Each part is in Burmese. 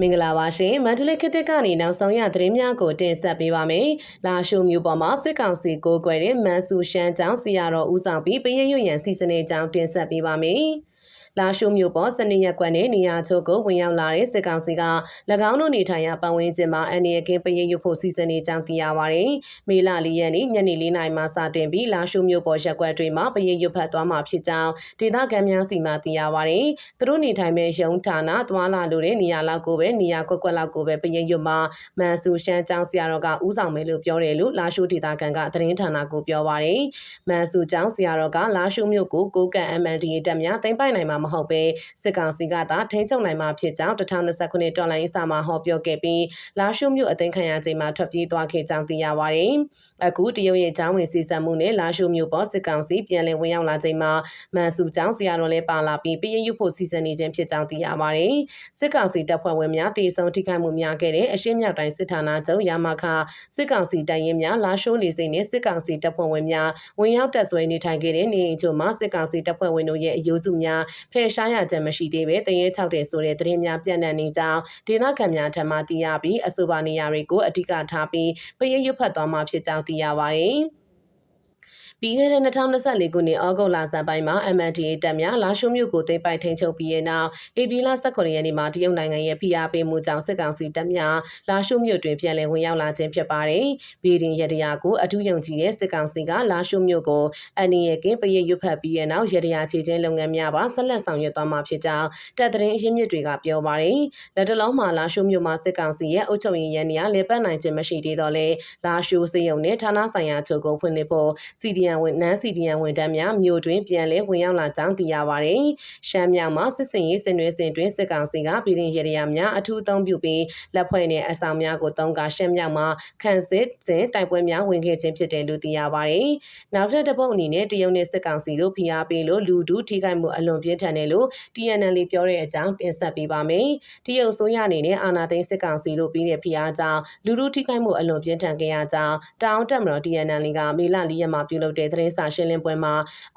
မင်္ဂလာပါရှင်မန္တလေးခေတ်သစ်ကနေနောက်ဆုံးရသတင်းများကိုတင်ဆက်ပေးပါမယ်။လာရှိုမျိုးပေါ်မှာစစ်ကောင်စီကိုကွယ်တဲ့မန်ဆူရှမ်းကျောင်းစီယာတော်ဦးဆောင်ပြီးပရိတ်ရွရန်စီစဉ်နေကြောင်းတင်ဆက်ပေးပါမယ်။ လာရှိုမျိုးပေါ်စနေရက်ကွက်နဲ့နေရာချို့ကိုဝင်ရောက်လာတဲ့စစ်ကောင်စီက၎င်းတို့နေထိုင်ရာပတ်ဝန်းကျင်မှာအန်ဒီယကင်းပရိတ်ရွဖို့စီစဉ်နေကြောင်းသိရပါတယ်။မေလ၄ရက်နေ့ညနေ၄နာရီမှစတင်ပြီးလာရှိုမျိုးပေါ်ရက်ကွက်တွေမှာပရိတ်ရွဖတ်သွားမှာဖြစ်ကြောင်းဒေသခံများစီမံသိရပါတယ်။သူတို့နေထိုင်မဲ့ရုံဌာနသွားလာလိုတဲ့နေရာလောက်ကိုပဲနေရာကွက်ကွက်လောက်ကိုပဲပရိတ်ရွမှာမန်ဆူရှမ်းကျောင်းဆရာတော်ကဥဆောင်မယ်လို့ပြောတယ်လို့လာရှိုဒေသခံကသတင်းဌာနကိုပြောပါတယ်။မန်ဆူကျောင်းဆရာတော်ကလာရှိုမျိုးကိုကိုကန် MNDA တက်များတင်ပိုင်နိုင်မှာမဟုတ်ပဲစစ်ကောင်စီကသာထိန်းချုပ်နိုင်မှာဖြစ်ကြောင်း2029တော်လိုင်းစာမှာဟောပြောခဲ့ပြီးလာရှုမျိုးအသိခံရချိန်မှာထွက်ပြေးသွားခဲ့ကြောင်းသိရပါတယ်။အခုတရုတ်ရဲ့အကြောင်းဝင်စီစံမှုနဲ့လာရှုမျိုးပေါ်စစ်ကောင်စီပြန်လည်ဝင်ရောက်လာချိန်မှာမန်ဆူကျောင်းဆရာတော်လည်းပါလာပြီးပြည်ရဖို့စီစဉ်နေခြင်းဖြစ်ကြောင်းသိရပါတယ်။စစ်ကောင်စီတပ်ဖွဲ့ဝင်များတေဆုံထိခိုက်မှုများခဲ့တဲ့အရှင်းမြောက်တိုင်းစစ်ဌာနချုပ်ရမခစစ်ကောင်စီတိုင်ရင်များလာရှိုးနေစိမ့်နဲ့စစ်ကောင်စီတပ်ဖွဲ့ဝင်များဝင်ရောက်တပ်ဆွဲနေထိုင်ခဲ့တဲ့နေအိမ်ချို့မှာစစ်ကောင်စီတပ်ဖွဲ့ဝင်တို့ရဲ့အယိုးစုများဖယ်ရှားရချက်မရှိသေးပဲတရေ၆တဲ့ဆိုတဲ့သတင်းများပြန့်နှံ့နေကြောင်းဒေသခံများထံမှသိရပြီးအဆိုပါနေရာတွေကိုအဓိကထားပြီးပရိတ်ရွတ်ဖတ်သွားမှာဖြစ်ကြောင်းသိရပါတယ်။ ပြီးခဲ့တဲ့2024ခုနှစ်ဩဂုတ်လဆန်းပိုင်းမှာ MNDA တပ်များလာရှုမြို့ကိုသိမ်းပိုက်ထိန်းချုပ်ပြီးတဲ့နောက် AB လ18ရက်နေ့မှာတရုတ်နိုင်ငံရဲ့ဖိအားပေးမှုကြောင့်စစ်ကောင်စီတပ်များလာရှုမြို့တွင်ပြန်လည်ဝင်ရောက်လာခြင်းဖြစ်ပါတယ်။ပြည်တွင်ရတရာကိုအထူးယုံကြည်တဲ့စစ်ကောင်စီကလာရှုမြို့ကိုအန်နီရဲ့ကင်းပရိတ်ရွတ်ဖတ်ပြီးတဲ့နောက်ရတရာခြေချင်းလုပ်ငန်းများပါဆက်လက်ဆောင်ရွက်သွားမှာဖြစ်ကြောင်းတပ်သတင်းအရင်းမြစ်တွေကပြောပါတယ်။လက်တလုံးမှာလာရှုမြို့မှာစစ်ကောင်စီရဲ့အုပ်ချုပ်ရေးရန်နေရာလေပတ်နိုင်ခြင်းမရှိသေးတော့လေလာရှုစေယုံနဲ့ဌာနဆိုင်ရာချုပ်ကိုဖွင့်လှစ်ဖို့ CDN ဝန်နန်း CDN ဝန်ထမ်းများမြို့တွင်ပြန်လည်ဝင်ရောက်လာကြောင်းသိရပါတယ်။ရှမ်းမြောက်မှာစစ်စင်ရေးစင်တွေစင်တွင်စစ်ကောင်စီကပြည်ရင်ရရများအထူးအသုံးပြုပြီးလက်ဖွဲ့နဲ့အဆောင်များကိုတုံးကရှမ်းမြောက်မှာခန့်စစ်စဉ်တိုက်ပွဲများဝင်ခဲ့ခြင်းဖြစ်တယ်လို့သိရပါတယ်။နောက်ထပ်တစ်ပုတ်အနေနဲ့တရုတ်နဲ့စစ်ကောင်စီတို့ဖိအားပေးလို့လူဒုထိခိုက်မှုအလွန်ပြင်းထန်တယ်လို့ TNL ပြောတဲ့အကြောင်းတင်ဆက်ပေးပါမယ်။တရုတ်ဆိုရအနေနဲ့အာဏာသိမ်းစစ်ကောင်စီတို့ပြီးတဲ့ဖိအားကြောင့်လူဒုထိခိုက်မှုအလွန်ပြင်းထန်ခဲ့ရကြောင်းတောင်တက်မတော် TNL ကမေလ၄ရက်မှာပြုလုပ်တဲ့သတင်းစာရှင်းလင်းပွဲမှာ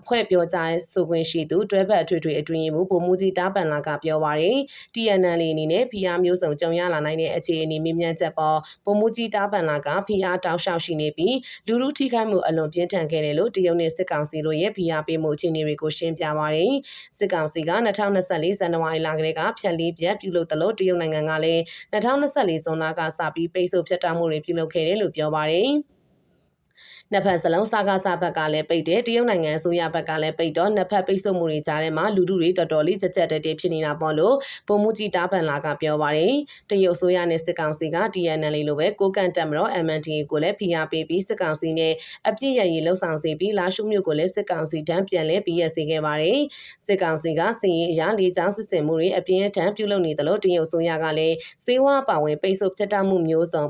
အဖွဲ့ပြောကြားဆိုခွင့်ရှိသူတွဲဘက်အထွေထွေအတွင်းရေးမှူးဗိုလ်မှူးကြီးတားပန်လာကပြောပါရယ် TNL အနေနဲ့ဖိအားမျိုးစုံကြုံရလာနိုင်တဲ့အခြေအနေမြင့်မြတ်ချက်ပေါ်ဗိုလ်မှူးကြီးတားပန်လာကဖိအားတောက်လျှောက်ရှိနေပြီးလူလူထိခိုက်မှုအလွန်ပြင်းထန်ခဲ့တယ်လို့တရုတ်နဲ့စစ်ကောင်စီတို့ရဲ့ဖိအားပေးမှုအခြေအနေတွေကိုရှင်းပြပါရယ်စစ်ကောင်စီက2024ဇန်နဝါရီလကလေးကဖြတ်လေးပြတ်ပြုလုပ်သလိုတရုတ်နိုင်ငံကလည်း2024ဇွန်လကစပြီးပိတ်ဆို့ဖျက်တောက်မှုတွေပြုလုပ်ခဲ့တယ်လို့ပြောပါရယ် နှစ်ဖက်စလုံးစာကားစာဘက်ကလည်းပိတ်တယ်တရုတ်နိုင်ငံအစိုးရဘက်ကလည်းပိတ်တော့နှစ်ဖက်ပိတ်ဆို့မှုတွေကြားထဲမှာလူထုတွေတော်တော်လေးကြက်ကြက်တက်တက်ဖြစ်နေတာပေါ့လို့ပုံမှုကြီးတားပန်လာကပြောပါတယ်တရုတ်အစိုးရနဲ့စစ်ကောင်စီက TNL လိုပဲကိုကန်တက်မတော် MNDA ကိုလည်းဖိအားပေးပြီးစစ်ကောင်စီနဲ့အပြစ်ရည်လှုပ်ဆောင်စီပြီးလာရှုမြို့ကိုလည်းစစ်ကောင်စီတန်းပြန်လဲပြီးရစေခဲ့ပါတယ်စစ်ကောင်စီကစီရင်အရာလေးချောင်းစစ်စင်မှုတွေအပြင်းအထန်ပြုလုပ်နေတယ်လို့တရုတ်အစိုးရကလည်းစေဝါပါဝင်ပိတ်ဆို့ဖျက်တောက်မှုမျိုးစုံ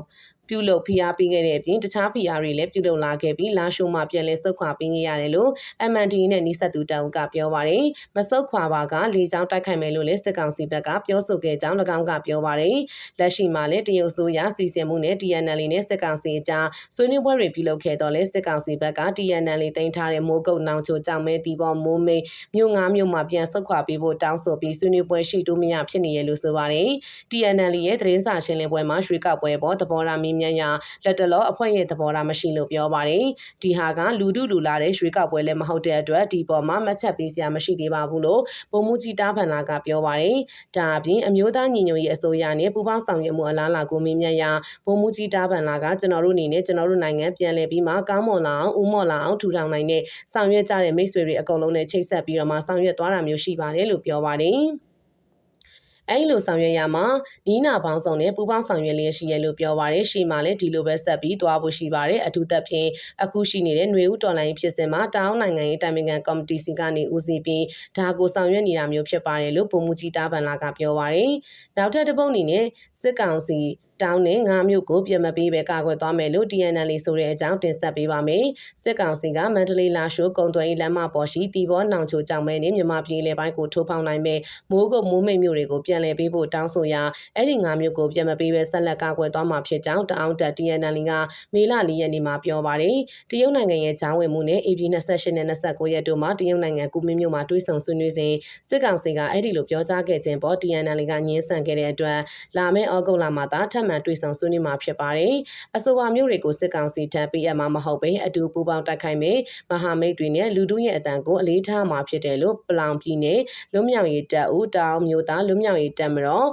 ပြုလုပ်ဖိအားပေးခဲ့တဲ့အပြင်တခြားဖိအားတွေလည်းပြုလုပ်လာခဲ့ပြီးလာရှိုးမှပြန်လည်ဆုတ်ခွာပေးခဲ့ရတယ်လို့ MND နဲ့နှိဆက်သူတောင်ကပြောပါတယ်။မဆုတ်ခွာပါကလေကြောင်းတိုက်ခိုက်မယ်လို့လည်းစစ်ကောင်စီဘက်ကပြောဆိုခဲ့ကြောင်း၎င်းကပြောပါတယ်။လက်ရှိမှာလည်းတရုတ်ဆိုရစီစဉ်မှုနဲ့ TNL နဲ့စစ်ကောင်စီအကြားဆွေးနွေးပွဲတွေပြုလုပ်ခဲ့တော့လဲစစ်ကောင်စီဘက်က TNL တင်ထားတဲ့မိုးကုတ်နောင်ချိုကြောင့်မဲတီပေါ်မိုးမိတ်မြို့ငါးမြို့မှာပြန်ဆုတ်ခွာပေးဖို့တောင်းဆိုပြီးဆွေးနွေးပွဲရှိတူးမရဖြစ်နေရလို့ဆိုပါတယ်။ TNL ရဲ့သတင်းစာရှင်းလင်းပွဲမှာရွှေကောက်ပွဲပေါ်သဘောထားမင်းမြန်ရာလက်တလောအဖွဲ့ရဲ့သဘောထားမရှိလို့ပြောပါတယ်ဒီဟာကလူတုလူလာတဲ့ရွှေကောက်ပွဲလည်းမဟုတ်တဲ့အတွက်ဒီပေါ်မှာမှတ်ချက်ပေးစရာမရှိသေးပါဘူးလို့ပုံမှုကြီးတားဖန်လာကပြောပါတယ်ဒါအပြင်အမျိုးသားညီညွတ်ရေးအစိုးရနဲ့ပူးပေါင်းဆောင်ရွက်မှုအလားအလာကိုမင်းမြတ်ရာပုံမှုကြီးတားဖန်လာကကျွန်တော်တို့အနေနဲ့ကျွန်တော်တို့နိုင်ငံပြန်လည်ပြီးမှကောင်းမွန်လာအောင်ဦးမော့လာအောင်ထူထောင်နိုင်တဲ့ဆောင်ရွက်ကြတဲ့မိတ်ဆွေတွေအကုန်လုံးနဲ့ချိတ်ဆက်ပြီးတော့မှဆောင်ရွက်သွားတာမျိုးရှိပါတယ်လို့ပြောပါတယ် အဲ့လိုဆောင်ရွက်ရမှာနီးနာပေါင်းစုံနဲ့ပူပေါင်းဆောင်ရွက်လျက်ရှိရလို့ပြောပါရယ်ရှေ့မှာလည်းဒီလိုပဲဆက်ပြီးသွားဖို့ရှိပါတယ်အထူးသဖြင့်အခုရှိနေတဲ့ຫນွေဦးတော်လိုင်းဖြစ်စဉ်မှာတောင်းနိုင်ငံရေးတိုင်ပင်ခံကော်မတီစီကနေဦးစီးပြီးဒါကိုဆောင်ရွက်နေတာမျိုးဖြစ်ပါတယ်လို့ပုံမှုကြီးတားဗန်လာကပြောပါရယ်နောက်ထပ်တစ်ပုတ်အနေနဲ့စစ်ကောင်စီ တောင်းနဲ့ငါးမြို့ကိုပြန်မပေးပဲကာကွယ်သွားမယ်လို့ TNL ဆိုတဲ့အကြောင်းတင်ဆက်ပေးပါမယ်။စစ်ကောင်စီကမန္တလေးလာရှိုးကုံသွဲလမ်းမပေါ်ရှိတီဘောနောင်ချိုကြောင့်မဲနဲ့မြန်မာပြည်လေပိုင်းကိုထိုးဖောက်နိုင်မဲ့မိုးကုတ်မိုးမိတ်မြို့တွေကိုပြန်လည်ပေးဖို့တောင်းဆိုရာအဲ့ဒီငါးမြို့ကိုပြန်မပေးပဲဆက်လက်ကာကွယ်သွားမှာဖြစ်ကြောင်းတအောင်တက် TNL ကမေလ၄ရက်နေ့မှာပြောပါတယ်။တရုတ်နိုင်ငံရဲ့ဂျောင်းဝင်မှုနဲ့ AP 28နဲ့29ရက်တို့မှာတရုတ်နိုင်ငံကုမင်းမြို့မှာတွဲဆုံဆွေးနွေးစဉ်စစ်ကောင်စီကအဲ့ဒီလိုပြောကြားခဲ့ခြင်းပေါ် TNL ကညှင်းဆန်ခဲ့တဲ့အတွက်လာမယ့်ဩဂုတ်လမှာသာထပ်မံတွဲဆုံဆွေးနွေးမှာဖြစ်ပါတယ်။အဆိုပါမျိုးတွေကိုစစ်ကောင်စီထပ်ပေးအပ်မှာမဟုတ်ပဲအတူပူးပေါင်းတိုက်ခိုက်မယ်မဟာမိတ်တွေနဲ့လူတို့ရဲ့အတန်ကိုအလေးထားမှာဖြစ်တယ်လို့ပလောင်ပြည်နယ်လွတ်မြောက်ရေးတပ်ဦးတောင်မျိုးသားလွတ်မြောက်ရေးတပ်မတော်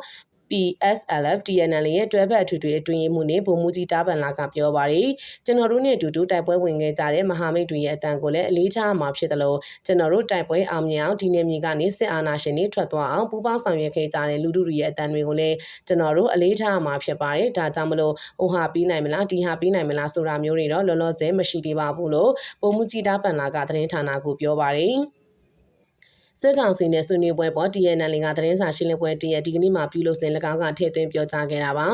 PSLF TNL ရဲ့တွဲဘက်အထွေထွေအတွင်းမှုနဲ့ဗိုလ်မှူးကြီးတားပန်လာကပြောပါရယ်ကျွန်တော်တို့နဲ့အတူတူတိုက်ပွဲဝင်ခဲ့ကြတဲ့မဟာမိတ်တွေရဲ့အတန်ကိုလည်းအလေးထားမှာဖြစ်တယ်လို့ကျွန်တော်တို့တိုက်ပွဲအောင်မြင်အောင်ဒီနေ့မြေကနေစစ်အာဏာရှင်တွေထွက်သွားအောင်ပူးပေါင်းဆောင်ရွက်ခဲ့ကြတဲ့လူထုတွေရဲ့အတန်တွေကိုလည်းကျွန်တော်တို့အလေးထားမှာဖြစ်ပါတယ်ဒါကြောင့်မလို့ဟိုဟာပြီးနိုင်မလားဒီဟာပြီးနိုင်မလားဆိုတာမျိုးတွေတော့လောလောဆယ်မရှိသေးပါဘူးလို့ဗိုလ်မှူးကြီးတားပန်လာကသတင်းဌာနကိုပြောပါရယ် စစ်ကောင်စီနဲ့ဆွေးနွေးပွဲပေါ် TNL ကသတင်းစာရှင်းလင်းပွဲတရက်ဒီကနေ့မှပြုလုပ်စဉ်၎င်းကထည့်သွင်းပြောကြားခဲ့တာပါ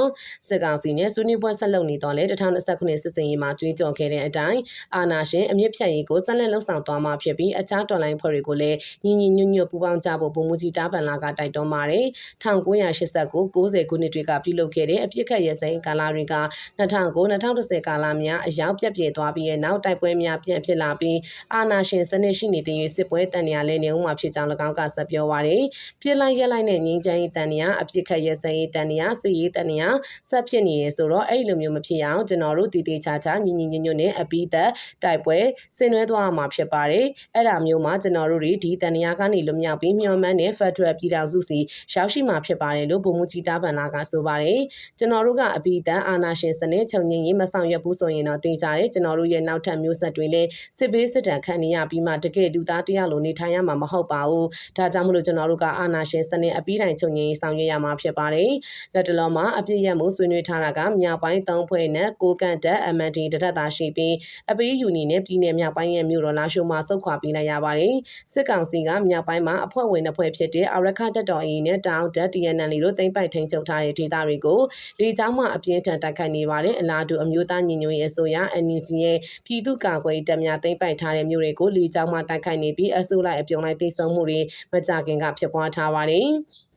စစ်ကောင်စီနဲ့ဆွေးနွေးပွဲဆက်လုပ်နေတော့လေ2029ခုနှစ်စစ်စင်ရေးမှာကြွေးကြော်ခဲ့တဲ့အတိုင်းအာနာရှင်အမြင့်ဖြတ်ရေးကိုဆက်လက်လှုပ်ဆောင်သွားမှာဖြစ်ပြီးအခြားတော်လိုင်းဖွဲ့တွေကိုလည်းညီညီညွတ်ညွတ်ပူးပေါင်းကြဖို့ပုံမှုကြီးတားပန်လာကတိုက်တွန်းပါတယ်1989 90ခုနှစ်တွေကပြုလုပ်ခဲ့တဲ့အပြစ်ခတ်ရစဲကာလတွေက2009 2010ကာလများအရောက်ပြက်ပြဲသွားပြီးတဲ့နောက်တိုက်ပွဲများပြန်ဖြစ်လာပြီးအာနာရှင်စနစ်ရှိနေတဲ့စစ်ပွဲတန်ရာလဲနေဦးမှာဖြစ်ဖြစ်ကြောင်း၎င်းကဆက်ပြောပါရယ်ပြစ်လိုက်ရက်လိုက်နဲ့ငင်းချမ်းရေးတန်နေရအပြစ်ခတ်ရက်စဲရေးတန်နေရစစ်ရေးတန်နေရဆက်ဖြစ်နေရဆိုတော့အဲ့လိုမျိုးမဖြစ်အောင်ကျွန်တော်တို့တည်တည်ချာချာညီညီညွတ်ညွတ်နဲ့အပိသက်တိုက်ပွဲဆင်နွှဲသွားမှာဖြစ်ပါတယ်အဲ့ဒါမျိုးမှာကျွန်တော်တို့တွေဒီတန်နေရကနေလွတ်မြောက်ပြီးမျှော်မှန်းတဲ့ Federal ပြည်ထောင်စုစီရောက်ရှိမှာဖြစ်ပါတယ်လို့ဗိုလ်မှူးကြီးတားဗန်လာကဆိုပါတယ်ကျွန်တော်တို့ကအပိသက်အာဏာရှင်စနစ်ချုပ်ငြိမ်းရေးမဆောင်ရွက်ဘူးဆိုရင်တော့တင်ကြတယ်ကျွန်တော်တို့ရဲ့နောက်ထပ်မျိုးဆက်တွေလည်းစစ်ဘေးစစ်တမ်းခံနေရပြီးမှတကယ်လူသားတရားလိုနေထိုင်ရမှာမဟုတ်ပါဘူးဒါကြောင့်မလို့ကျွန်တော်တို့ကအာဏာရှင်စနစ်အပြီးတိုင်ချုပ်ငြိမ်းဆောင်ရွက်ရမှာဖြစ်ပါတယ်လက်တလုံးမှာအပြည့်ရမှုဆွေးနွေးထားတာကမြောက်ပိုင်း၃ဖွဲ့နဲ့ကိုကန့်တက် MND တရက်သာရှိပြီးအပေးယူနီနဲ့ပြည်내မြောက်ပိုင်းရဲ့မြို့တော်လာရှိုမှာစုခွာပြီးလိုက်ရပါတယ်စစ်ကောင်စီကမြောက်ပိုင်းမှာအဖွဲ့ဝင်တစ်ဖွဲ့ဖြစ်တဲ့အာရခတက်တော်အင်းနဲ့တောင်တက် TNL တို့တင်ပိုက်ထိန်ချုပ်ထားတဲ့ဒေသတွေကိုလေကြောင်းမှအပြင်းထန်တိုက်ခိုက်နေပါတယ်အလားတူအမျိုးသားညီညွတ်ရေးအစိုးရ NUG ရဲ့ပြည်သူ့ကာကွယ်တပ်များတင်ပိုက်ထားတဲ့မြို့တွေကိုလေကြောင်းမှတိုက်ခိုက်နေပြီးအစိုးလိုက်အပြုံလိုက်တိတ်ဆုံးမှုတွေမကြခင်ကဖြစ်ပွားထားပါတယ်။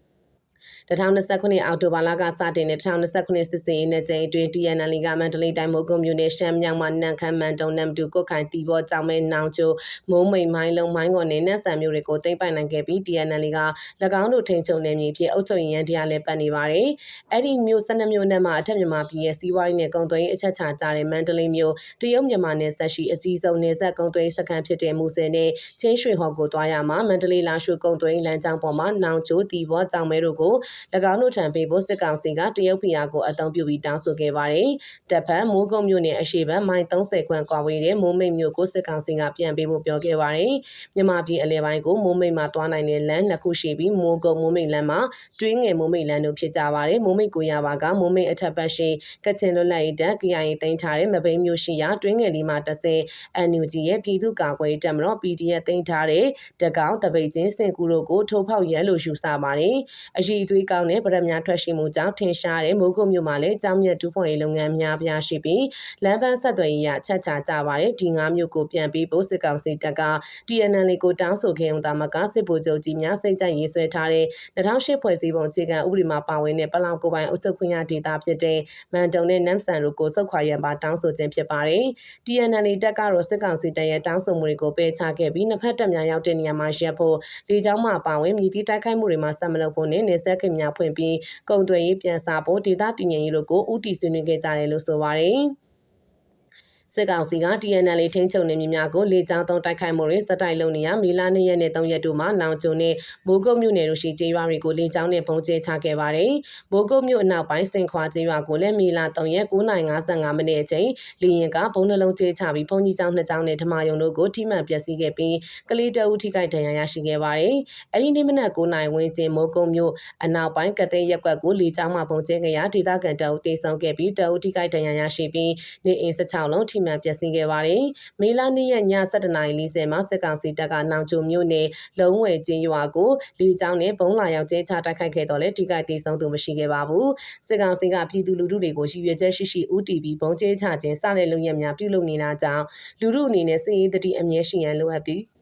2029အောက်တိုဘာလကစတင်တဲ့2029စစ်စင်ရေးနဲ့ကြိမ်အတွင်း TNL ကမန္တလေးတိုင်းမိုးကုတ်မြို့နယ်ရှမ်းမြောက်မှာနန်ခမ်းမန်တုံနမ်တူကုတ်ခိုင်တီဘောကြောင်မဲနောင်ချိုမိုးမိန်မိုင်းလုံးမိုင်းကော်နဲ့နက်ဆန်မျိုးတွေကိုတိမ့်ပိုင်နိုင်ခဲ့ပြီး TNL က၎င်းတို့ထိန်ချုံနေမြေဖြစ်အုပ်ချုပ်ရေးရန်တရားလည်းပတ်နေပါတယ်။အဲ့ဒီမျိုး12မျိုးနဲ့မှအထက်မြန်မာပြည်ရဲ့စီးပွားရေးနဲ့ကုန်သွယ်ရေးအချက်ချာကြတဲ့မန္တလေးမျိုးတရုတ်မြန်မာနယ်စပ်ရှိအကြီးဆုံးနယ်စပ်ကုန်သွယ်ရေးစခန်းဖြစ်တဲ့မူဆယ်နဲ့ချင်းရွှေဟော်ကိုတွားရမှာမန္တလေးလာရှုကုန်သွယ်ရေးလမ်းကြောင်းပေါ်မှာနောင်ချိုတီဘောကြောင်မဲတို့ကို၎င်းတို့ထံပေးဖို့စစ်ကောင်စီကတရုတ်ဖီယာကိုအသုံးပြုပြီးတောင်းဆိုခဲ့ပါတယ်။တပ်ဖက်မိုးကုတ်မြို့နယ်အရှိဘက်မိုင်30ခွန်းကွာဝေးတဲ့မိုးမိတ်မြို့ကိုစစ်ကောင်စီကပြန်ပေးဖို့ပြောခဲ့ပါတယ်။မြန်မာပြည်အလဲပိုင်းကိုမိုးမိတ်မှာတွားနိုင်တဲ့လမ်းနှစ်ခုရှိပြီးမိုးကုတ်မိုးမိတ်လမ်းမှာတွင်းငယ်မိုးမိတ်လမ်းတို့ဖြစ်ကြပါတယ်။မိုးမိတ်ကိုရပါကမိုးမိတ်အထက်ဘက်ရှိကချင်လွတ်လပ်ရေးတပ် KIA တင်ထားတဲ့မပိန်းမြို့ရှိရာတွင်းငယ်လေးမှာတဆင် NUG ရဲ့ပြည်သူ့ကာကွယ်တပ်မတော် PDF တင်ထားတဲ့တကောင်တပိတ်ချင်းစင်ကူတို့ကိုထိုးဖောက်ရန်လို့ယူဆပါတယ်။အရှိသွေးကောင်းတဲ့ဗရမများထွက်ရှိမှုကြောင့်ထင်ရှားတဲ့မိုးကုတ်မြို့မှာလည်းကြောင်းမြတ်တူးဖော်ရေးလုပ်ငန်းများပြားရှိပြီးလမ်းပန်းဆက်သွယ်ရေးရချက်ချကြပါတယ်ဒီငါးမြို့ကိုပြန်ပြီးဖို့စစ်ကောင်စီတပ်က TNL ကိုတောင်းဆိုခဲ့ုံသာမကစစ်ဗိုလ်ချုပ်ကြီးများစိတ်ကြိုက်ရေးဆွဲထားတဲ့2008ဖွဲ့စည်းပုံအခြေခံဥပဒေမှာပါဝင်တဲ့ပလောင်ကိုပိုင်အုပ်ချုပ်ခွင့်ရဒေသဖြစ်တဲ့မန်တုံနဲ့နမ်ဆန်တို့ကိုစုခွာရန်ပါတောင်းဆိုခြင်းဖြစ်ပါတယ် TNL တပ်ကတော့စစ်ကောင်စီတပ်ရဲ့တောင်းဆိုမှုတွေကိုပယ်ချခဲ့ပြီးနှစ်ဖက်တပ်များရောက်တဲ့နေရာမှာရပ်ဖို့လေကြောင်းမှပါဝင်မြည်သည့်တိုက်ခိုက်မှုတွေမှာဆက်မလုပ်ဖို့နဲ့နေဆက်ခင်များဖွင့်ပြီးကုံသွယ်ရေးပြန်စားဖို့ဒေသတည်ငြိမ်ရေးတို့ကိုဥတီဆွေးနွေးခဲ့ကြတယ်လို့ဆိုပါတယ်။ စစ်ကောင်စီက TNL ထိန်းချုပ်နေမြေများကိုလေကြောင်းသုံးတိုက်ခိုက်မှုတွေစတိုက်လုပ်နေရမီလာ2ရက်နဲ့3ရက်တို့မှာနောင်ကျုံနဲ့မိုးကုတ်မြို့နယ်တို့ရှိကျေးရွာတွေကိုလေကြောင်းနဲ့ပုံကျဲချခဲ့ပါတယ်။မိုးကုတ်မြို့အနောက်ပိုင်းစင်ခွာကျေးရွာကိုလည်းမီလာ3ရက်9:55မိနစ်အချိန်လေရင်ကဘုံနှလုံးကျဲချပြီးဘုံကြီးကျောင်းနှစ်ကျောင်းနဲ့ဓမာယုံတို့ကိုထိမှန်ပျက်စီးခဲ့ပြီးကလေးတအုပ်ထိခိုက်ဒဏ်ရာရရှိခဲ့ပါတယ်။အဲဒီနေ့မနက်9:00ဝန်းကျင်မိုးကုတ်မြို့အနောက်ပိုင်းကတဲ့ရက်ကွက်ကိုလေကြောင်းမှပုံကျဲခဲ့ရာဒေသခံတအုပ်တေဆုံးခဲ့ပြီးတအုပ်ထိခိုက်ဒဏ်ရာရရှိပြီးနေအိမ်16လုံးထိထိမှန်ပျက်စီးခဲ့ပါတယ်။မေလ2ရက်ည7:40မှာစစ်ကောင်စီတပ်ကနောင်ချုံမြို့နယ်လုံးဝဲကျင်းရွာကိုလေကြောင်းနဲ့ဘုံလာရောက်ကျဲချတိုက်ခိုက်ခဲ့တော့လေထိခိုက်ဒေဆုံးသူမရှိခဲ့ပါဘူး။စစ်ကောင်စီကပြည်သူလူထုတွေကိုရည်ရွယ်ချက်ရှိရှိ UTV ဘုံကျဲချခြင်းစတဲ့လုပ်ရများပြုလုပ်နေတာကြောင့်လူထုအနေနဲ့စစ်ရေးတတိအမြဲရှိရန်လိုအပ်ပြီး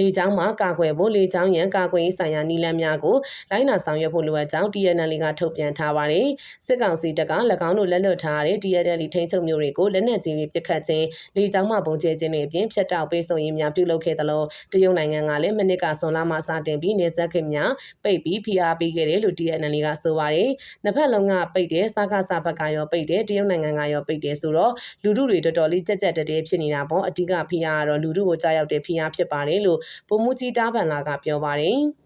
လေကြောင်းမှာကာကွယ်ဖို့လေကြောင်းရန်ကာကွယ်ရေးဆိုင်ရာနည်းလမ်းများကိုလိုင်းနာဆောင်ရွက်ဖို့လိုအပ်ကြောင်း TNL ကထုတ်ပြန်ထားပါတယ်။စစ်ကောင်စီတပ်က၎င်းတို့လက်လွတ်ထားတဲ့ TNL ထိန်းချုပ်မျိုးတွေကိုလက်နက်ကြီးတွေပစ်ခတ်ခြင်းလေကြောင်းမှပုံကျဲခြင်းတွေအပြင်ဖျက်တောက်ပေးဆိုရင်များပြုလုပ်ခဲ့သလိုတရုတ်နိုင်ငံကလည်းမနစ်ကဆွန်လာမှစတင်ပြီးနေဆက်ခင်များပိတ်ပြီးဖိအားပေးခဲ့တယ်လို့ TNL ကဆိုပါတယ်။နှစ်ဖက်လုံးကပိတ်တယ်စားကစားဘက်ကရောပိတ်တယ်တရုတ်နိုင်ငံကရောပိတ်တယ်ဆိုတော့လူထုတွေတော်တော်လေးကြက်ကြက်တဲတဲဖြစ်နေတာပေါ့အဓိကဖိအားကတော့လူထုကိုကြားရောက်တဲ့ဖိအားဖြစ်ပါတယ်လို့ပုံမှုကြီးတားဗန်လာကပြောပါတယ်။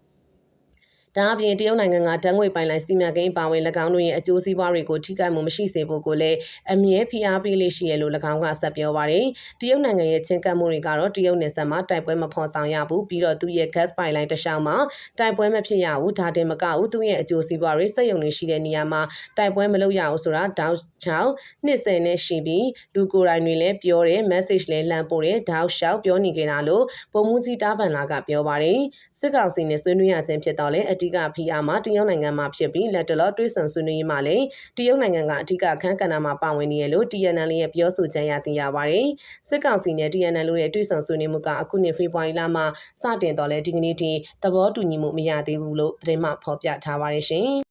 ဒါအပြင်တရုတ်နိုင်ငံကတန်းငွေပိုင်လိုင်းစီမံကိန်းပါဝင်၎င်းတို့ရဲ့အကျိုးစီးပွားတွေကိုထိခိုက်မှုမရှိစေဖို့ကိုလည်းအမြဲဖိအားပေးလေးရှိရလို့၎င်းကဆက်ပြောပါတယ်။တရုတ်နိုင်ငံရဲ့ချင်းကပ်မှုတွေကတော့တရုတ်နယ်စပ်မှာတိုက်ပွဲမဖော်ဆောင်ရဘူးပြီးတော့သူ့ရဲ့ gas pipeline တစ်လျှောက်မှာတိုက်ပွဲမဖြစ်ရဘူးဒါတင်မကဘူးသူ့ရဲ့အကျိုးစီးပွားတွေစက်ရုံတွေရှိတဲ့နေရာမှာတိုက်ပွဲမလုပ်ရဘူးဆိုတာတောက်ချောင်းနှစ်ဆယ်နဲ့ရှိပြီးလူကိုယ်တိုင်တွေလည်းပြောတယ် message လည်းလှမ်းပို့တယ်တောက်လျှောက်ပြောနေကြတာလို့ပုံမှုကြီးတားပန်လာကပြောပါတယ်။စစ်ကောင်စီနဲ့ဆွေးနွေးရခြင်းဖြစ်တော့လေအဓိက PR မှာတရုတ်နိုင်ငံမှာဖြစ်ပြီးလက်တလောတွဲဆုံဆွေးနွေးရေးမှာလည်းတရုတ်နိုင်ငံကအဓိကအခန်းကဏ္ဍမှာပါဝင်နေရလို့ TNL ရဲ့ပြောဆိုချက်ရသိရပါတယ်။စစ်ကောင်စီနဲ့ TNL ရဲ့တွဲဆုံဆွေးနွေးမှုကအခုနှစ်ဖေဖော်ဝါရီလမှာစတင်တော့လဲဒီကနေ့ထိသဘောတူညီမှုမရသေးဘူးလို့သတင်းမှဖော်ပြထားပါတယ်ရှင်။